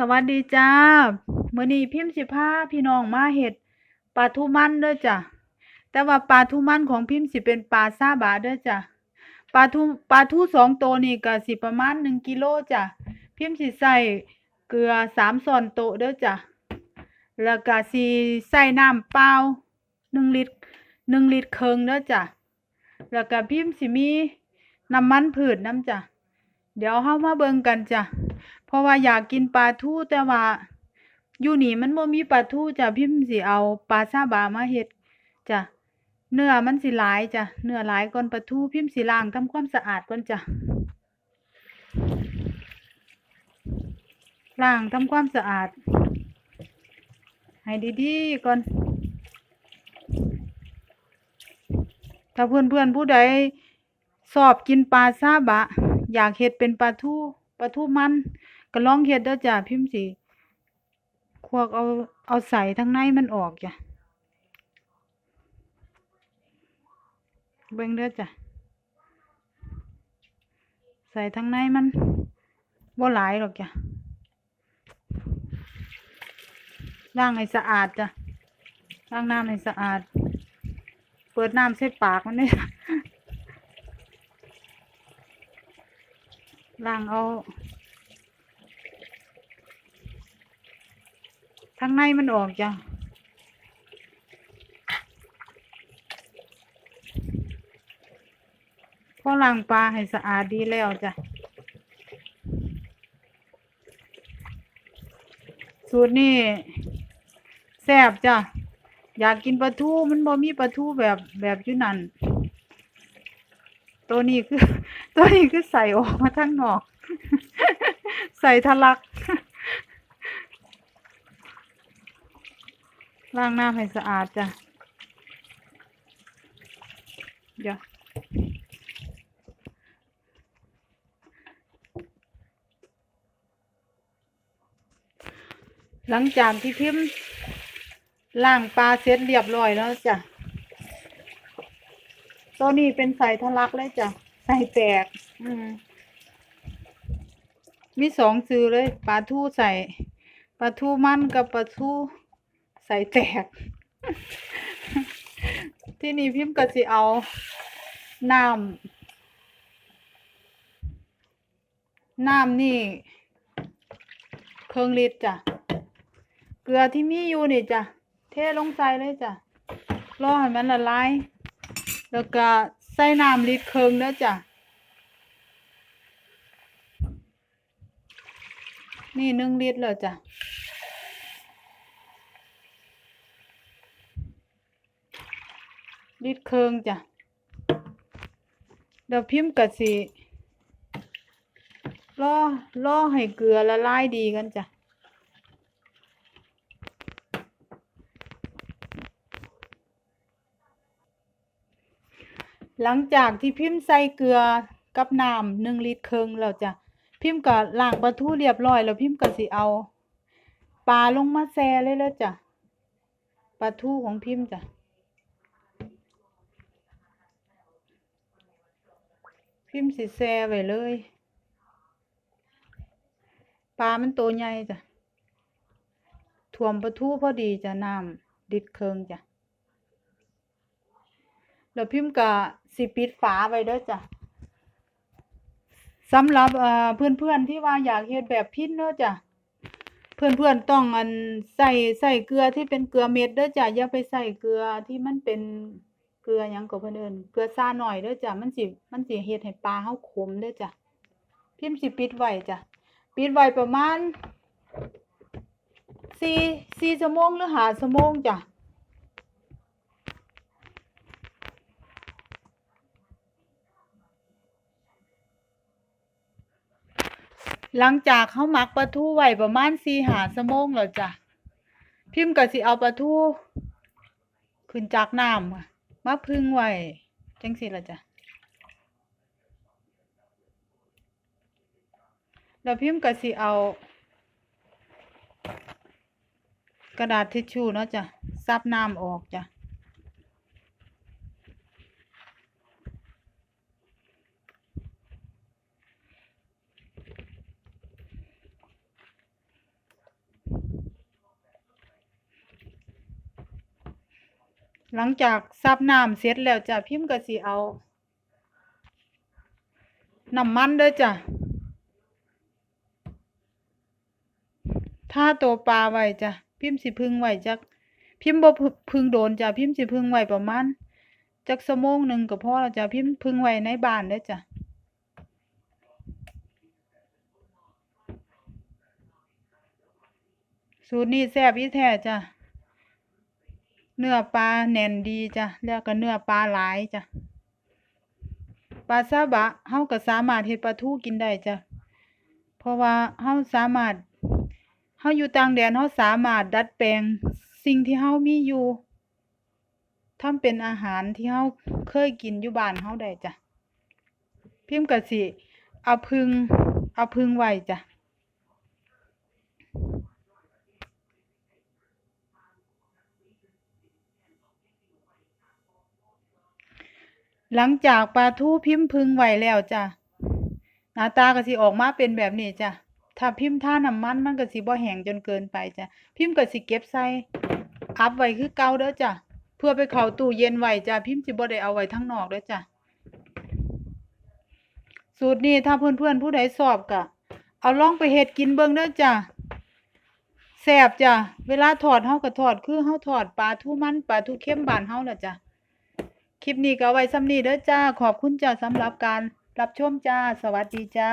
สวัสดีจ้าเมื้อนี้พิมพ์สิพาพี่น้องมาเฮ็ดปลาทูมันเด้อจ้ะแต่ว่าปลาทูมันของพิมพ์สิเป็นปลาซาบะเด้อจ้ะปลาทูปลาทูสองตัวนี่ก็สิประมาณหนึ่งกิโลจ้ะพิมพ์สิใส่เกลือสามช้อนโตเด้อจ้ะแล้วก็สิใส่น้ำเปล่าหนึ่งลิตรหนึ่งลิตรเครึ่งเด้อจ้ะแล้วก็พิมพ์สิมีน้ำมันพืชน้ำจ้ะเดี๋ยวเฮามาเบิ่งกันจ้ะ เพราะว่าอยากกินปลาทูแต่ว่าอยู่นี่มันบ่มีปลาทูจ้ะพิมพ์สิเอาปลาซาบะมาเฮ็ดจ้ะเนื้อมันสิหลายจ้ะเนื้อหลายก่อนปลาทูพิมพ์สิล้างทำความสะอาดก่อนจ้ะล้างทำความสะอาด ให้ดีๆก่อน ถ้าเพื่อนๆผู้ใดชอบกินปลาซาบะ อยากเฮ็ดเป็นปลาทูปลาทูมัน ก็ลองเฮ็ดเด้อจ้ะพิมพ์สิควักเอาเอาใส่ทั้งในมันออกจ้ะเบิ่งเด้อจ้ะใส่ทั้งในมันบ่หลายหรอกจ้ะล้างให้สะอาดจ้ะล้างน้ำให้สะอาด เปิดน้ำใส่ปากมันเด้ล้างเอา ทั้งในมันออกจ้ะพอล้างปลาให้สะอาดดีแล้วจ้ะ สูตรนี้แซ่บจ้ะ อยากกินปลาทูมันบ่มีปลาทูแบบแบบอยู่นั่น ตัวนี้คือ ตัวนี้คือใส่ออกมาทางนอก ใส่ทะลัก ล้างน้ำให้สะอาดจ้ะ เดี๋ยว หลังจากที่พิมพ์ล้างปลาเสร็จเรียบร้อยแล้วจ้ะ ตัวนี้เป็นใส่ทะลักเลยจ้ะ ใส่แตก อืมมีสองซื้อเลยปลาทูใส่ปลาทูมันกับปลาทู ใส่แตก ที่นี่พิมพ์ก็สิเอาน้ำน้ำนี่เครื่องลิตรจ้ะ เกลือที่มีอยู่นี่จ้ะ เทลงใส่เลยจ้ะ รอให้มันละลาย แล้วก็ใส่น้ำลิตรครึ่งเด้อจ้ะนี่หนึ่งลิตรแล้วจ้ะ ลิตรครึ่งจ้ะเดี๋ยวพิมพ์กะสิรอรอให้เกลือละลายดีกันจ้ะหลังจากที่พิมพ์ใส่เกลือกับน้ำหนึ่งลิตรครึ่งแล้วจ้ะพิมพ์ก็ล้างปลาทูเรียบร้อยแล้วพิมพ์ก็สิเอาปลาลงมาแช่เลยแล้วจ้ะปลาทูของพิมพ์จ้ะ พิมพ์สิแช่ไว้เลยปลามันโตใหญ่จ้ะท่วมปลาทูพอดีจ้ะน้ำลิตรครึ่งจ้ะแล้วพิมพ์ก็สิปิดฝาไว้ด้อจ้ะสำหรับเอ่อเพื่อนๆที่ว่าอยากเฮ็ดแบบพินเด้อจ้ะเพื่อนๆต้องอันใส่ใส่เกลือที่เป็นเกลือเม็ดเด้อจ้ะอย่าไปใส่เกลือที่มันเป็น ลือยังก็เพิ่นเอิ้นเกลือซาหน่อยเด้อจ้ะมันสิมันสิเฮ็ดให้ปลาเฮาขมเด้อจ้ะพิมพ์สิปิดไว้จ้ะปิดไว้ประมาณสี่สี่ชั่วโมงหรือห้าชั่วโมงจ้ะหลังจากเขาหมักปลาทูไว้ประมาณสี่หาชั่วโมงแล้วจ้ะพิมพ์ก็สิเอาปลาทูขึ้นจากน้ำค่ะ มาพึ่งไว้จังสิล่ะจ้ะแล้วพิมพ์ก็สิเอา กระดาษทิชชู่เนาะจ้ะซับน้ำออกจ้ะ หลังจากซับน้ำเสร็จแล้วจ้ะพิมพ์ก็สิเอาน้ำมันเด้อจ้ะถ้าตัวปลาไว้จ้ะพิมพ์สิพึ่งไว้จักพิมพ์บ่พึ่งโดนจ้ะพิมพ์สิพึ่งไว้ประมาณจักชั่วโมงหนึ่งก็พอแล้วจ้ะพิมพ์พึ่งไว้ในบ้านเด้อจ้ะสูตรนี้แซ่บอีแท้จ้ะ เนื้อปลาแน่นดีจ้ะแล้วก็เนื้อปลาหลายจ้ะปลาซาบะเฮาก็สามารถเฮ็ดปลาทูกินได้จ้ะเพราะว่าเฮาสามารถเฮาอยู่ต่างแดนเฮาสามารถดัดแปลงสิ่งที่เฮามีอยู่ทำเป็นอาหารที่เฮาเคยกินอยู่บ้านเฮาได้จ้ะพิมพ์ก็สิเอาพึ่งเอาพึ่งไว้จ้ะ หลังจากปลาทูพิมพ์พึงไหวแล้วจ้ะหน้าตาก็สิออกมาเป็นแบบนี้จ้ะถ้าพิมพ์ท่าน้ำมันมันก็สิบ่แห้งจนเกินไปจ้ะพิมพ์ก็สิเก็บใส่อัพไว้คือเก่าเด้อจ้ะเพื่อไปเข้าตู้เย็นไว้จ้ะพิมพ์สิบ่ได้เอาไว้ทั้งนอกเด้อจ้ะสูตรนี้ถ้าเพื่อนๆผู้ใดชอบก็เอาลองไปเฮ็ดกินเบิ่งเด้อจ้ะแซ่บจ้ะเวลาทอดเฮาก็ทอดคือเฮาทอดปลาทูมันปลาทูเค็มบานเฮาล่ะจ้ะ ลิปนี้ก็เอาไว้ซ้ำนี้เด้อจ้า ขอบคุณจ้าสำหรับการรับชมจ้า สวัสดีจ้า